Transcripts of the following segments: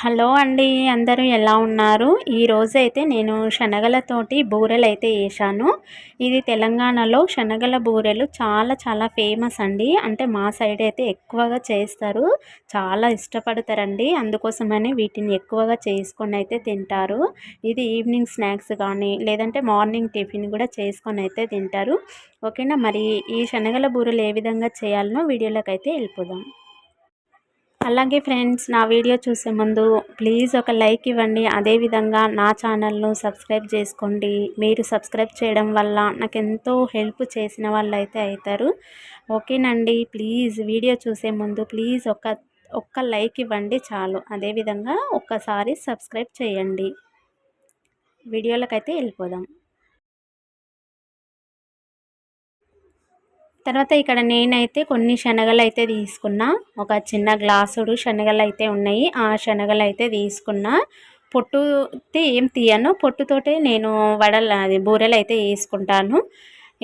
Hello అండి అందరూ ఎలా ఉన్నారు? ఈరోజు అయితే నేను శనగలతోటి బూరెలు అయితే వేసాను ఇది తెలంగాణలో శనగల బూరెలు చాలా చాలా ఫేమస్ అండి. అంటే మా సైడ్ అయితే ఎక్కువగా చేస్తారు. చాలా ఇష్టపడతారండి. అందుకోసమని వీటిని ఎక్కువగా చేసుకొని అయితే తింటారు. ఇది ఈవినింగ్ స్నాక్స్ కానీ లేదంటే మార్నింగ్ టిఫిన్ కూడా చేసుకొని అయితే తింటారు. ఓకేనా? మరి ఈ శనగల బూరెలు ఏ విధంగా చేయాలనో వీడియోలోకి అయితే వెళ్ళిపోదాం. అలాగే ఫ్రెండ్స్ నా వీడియో చూసే ముందు ప్లీజ్ ఒక లైక్ ఇవ్వండి. అదేవిధంగా నా ఛానల్ను సబ్స్క్రైబ్ చేసుకోండి. మీరు సబ్స్క్రైబ్ చేయడం వల్ల నాకు ఎంతో హెల్ప్ చేసిన వాళ్ళు అయితే అవుతారు ఓకేనండి. ప్లీజ్ వీడియో చూసే ముందు ప్లీజ్ ఒక ఒక్క లైక్ ఇవ్వండి చాలు. అదేవిధంగా ఒక్కసారి సబ్స్క్రైబ్ చేయండి. వీడియోలకైతే వెళ్ళిపోదాం. తర్వాత ఇక్కడ నేనైతే కొన్ని శనగలు అయితే తీసుకున్నా. ఒక చిన్న గ్లాసుడు శనగలు అయితే ఉన్నాయి. ఆ శనగలు అయితే తీసుకున్నా. పొట్టు ఏం తీయను. పొట్టుతోటే నేను వడలు అది బూరెలు అయితే వేసుకుంటాను.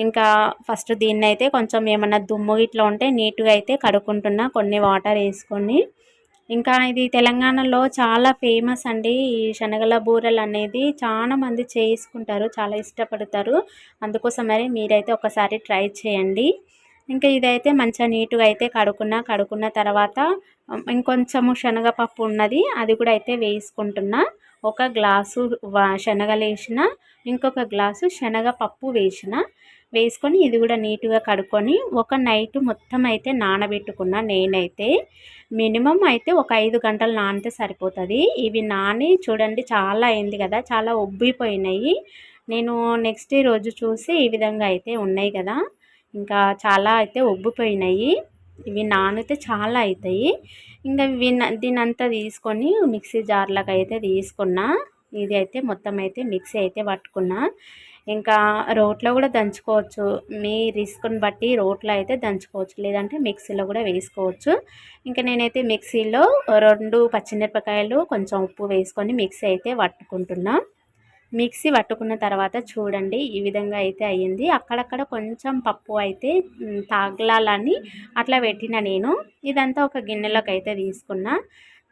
ఇంకా ఫస్ట్ దీన్ని అయితే కొంచెం ఏమన్నా దుమ్ము ఇట్లా ఉంటే నీట్గా అయితే కడుక్కుంటున్నా. కొన్ని వాటర్ వేసుకొని. ఇంకా ఇది తెలంగాణలో చాలా ఫేమస్ అండి. ఈ శనగల బూరెలు అనేది చాలా మంది చేసుకుంటారు చాలా ఇష్టపడతారు. అందుకోసం మరి మీరైతే ఒకసారి ట్రై చేయండి. ఇంకా ఇదైతే మంచిగా నీట్గా అయితే కడుక్కున్న కడుక్కున్న తర్వాత ఇంకొంచెము శనగపప్పు ఉన్నది అది కూడా అయితే వేసుకుంటున్నా. ఒక గ్లాసు శనగలు వేసిన ఇంకొక గ్లాసు శనగపప్పు వేసిన. వేసుకొని ఇది కూడా నీట్గా కడుక్కొని ఒక నైట్ మొత్తం అయితే నానబెట్టుకున్న నేనైతే. మినిమం అయితే ఒక ఐదు గంటలు నానితే సరిపోతుంది. ఇవి నాని చూడండి చాలా అయింది కదా చాలా ఉబ్బిపోయినాయి. నేను నెక్స్ట్ రోజు చూసి ఈ విధంగా అయితే ఉన్నాయి కదా ఇంకా చాలా అయితే ఉబ్బిపోయినాయి. ఇవి నానితే చాలా అవుతాయి ఇంకా దీని అంతా తీసుకొని మిక్సీ జార్లకు అయితే తీసుకున్నా. ఇది అయితే మొత్తం అయితే మిక్సీ అయితే పట్టుకున్నా. ఇంకా రోట్లో కూడా దంచుకోవచ్చు. మీ రిస్క్ని బట్టి రోట్లో అయితే దంచుకోవచ్చు. లేదంటే మిక్సీలో కూడా వేసుకోవచ్చు. ఇంకా నేనైతే మిక్సీలో రెండు పచ్చిమిరపకాయలు కొంచెం ఉప్పు వేసుకొని మిక్సీ అయితే పట్టుకుంటున్నా. మిక్సీ పట్టుకున్న తర్వాత చూడండి ఈ విధంగా అయితే అయ్యింది. అక్కడక్కడ కొంచెం పప్పు అయితే తాగలాలని అట్లా పెట్టిన నేను. ఇదంతా ఒక గిన్నెలోకి అయితే తీసుకున్నా.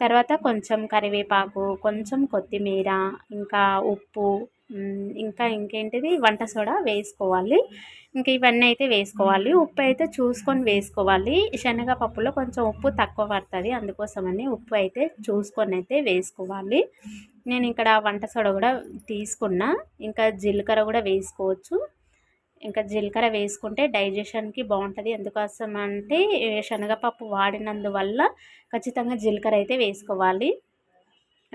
తర్వాత కొంచెం కరివేపాకు కొంచెం కొత్తిమీర ఇంకా ఉప్పు ఇంకా ఇంకేంటిది? వంట సోడా వేసుకోవాలి. ఇంకా ఇవన్నీ అయితే వేసుకోవాలి. ఉప్పు అయితే చూసుకొని వేసుకోవాలి. శనగపప్పులో కొంచెం ఉప్పు తక్కువ పడుతుంది. అందుకోసమని ఉప్పు అయితే చూసుకొని అయితే వేసుకోవాలి. నేను ఇక్కడ వంట సోడ కూడా తీసుకున్నా. ఇంకా జీలకర్ర కూడా వేసుకోవచ్చు. ఇంకా జీలకర్ర వేసుకుంటే డైజెషన్కి బాగుంటుంది. ఎందుకోసం అంటే శనగపప్పు వాడినందువల్ల ఖచ్చితంగా జీలకర్ర అయితే వేసుకోవాలి.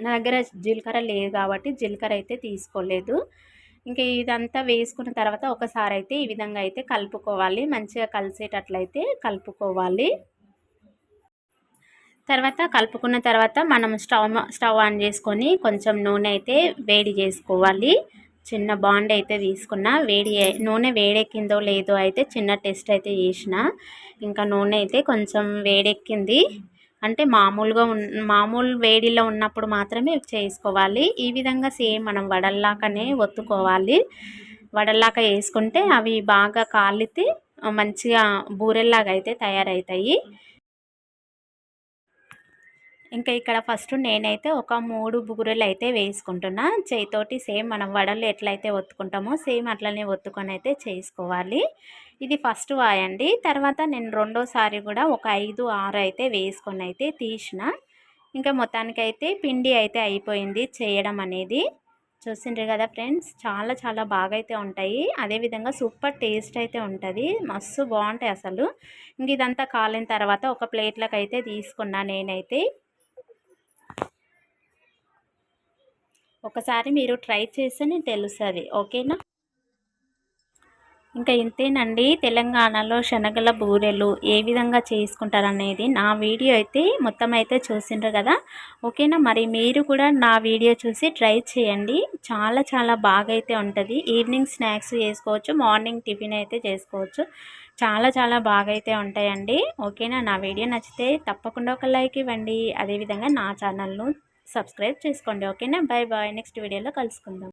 నా దగ్గర జీలకర్ర లేదు కాబట్టి జీలకర్ర అయితే తీసుకోలేదు. ఇంకా ఇదంతా వేసుకున్న తర్వాత ఒకసారి అయితే ఈ విధంగా అయితే కలుపుకోవాలి. మంచిగా కలిసేటట్లయితే కలుపుకోవాలి. తర్వాత కలుపుకున్న తర్వాత మనం స్టవ్ స్టవ్ ఆన్ చేసుకొని కొంచెం నూనె అయితే వేడి చేసుకోవాలి. చిన్న బాండ్ అయితే తీసుకున్న వేడి నూనె వేడెక్కిందో లేదో అయితే చిన్న టెస్ట్ అయితే చేసిన. ఇంకా నూనె అయితే కొంచెం వేడెక్కింది. అంటే మామూలుగా మామూలు వేడిలో ఉన్నప్పుడు మాత్రమే చేసుకోవాలి. ఈ విధంగా సేమ్ మనం వడల్లాకనే ఒత్తుకోవాలి. వడల్లాక వేసుకుంటే అవి బాగా కాలితే మంచిగా బూరెల్లాగా అయితే తయారవుతాయి. ఇంకా ఇక్కడ ఫస్ట్ నేనైతే ఒక మూడు బుగురెలు అయితే వేసుకుంటున్నా. చేయితోటి సేమ్ మనం వడలు ఎట్లయితే ఒత్తుకుంటామో సేమ్ అట్లనే ఒత్తుకొని అయితే చేసుకోవాలి. ఇది ఫస్ట్ వాయండి. తర్వాత నేను రెండోసారి కూడా ఒక ఐదు ఆరు అయితే వేసుకొని అయితే తీసిన. ఇంకా మొత్తానికైతే పిండి అయితే అయిపోయింది చేయడం అనేది. చూసిండ్రు కదా ఫ్రెండ్స్ చాలా చాలా బాగా అయితే ఉంటాయి అదేవిధంగా సూపర్ టేస్ట్ అయితే ఉంటుంది. మస్తు బాగుంటాయి అసలు. ఇంక ఇదంతా కాలిన తర్వాత ఒక ప్లేట్లకు అయితే తీసుకున్నా నేనైతే. ఒకసారి మీరు ట్రై చేస్తేనే తెలుస్తుంది ఓకేనా? ఇంకా ఇంతేనండి తెలంగాణలో శనగల బూరెలు ఏ విధంగా చేసుకుంటారనేది నా వీడియో అయితే మొత్తం అయితే చూసిండ్రు కదా ఓకేనా? మరి మీరు కూడా నా వీడియో చూసి ట్రై చేయండి చాలా చాలా బాగా అయితే ఉంటుంది. ఈవినింగ్ స్నాక్స్ చేసుకోవచ్చు మార్నింగ్ టిఫిన్ అయితే చేసుకోవచ్చు చాలా చాలా బాగా అయితే ఉంటాయండి ఓకేనా? నా వీడియో నచ్చితే తప్పకుండా ఒక లైక్ ఇవ్వండి అదేవిధంగా నా ఛానల్ను సబ్స్క్రైబ్ చేసుకోండి ఓకేనా? Bye bye. నెక్స్ట్ వీడియోలో కలుసుకుందాం.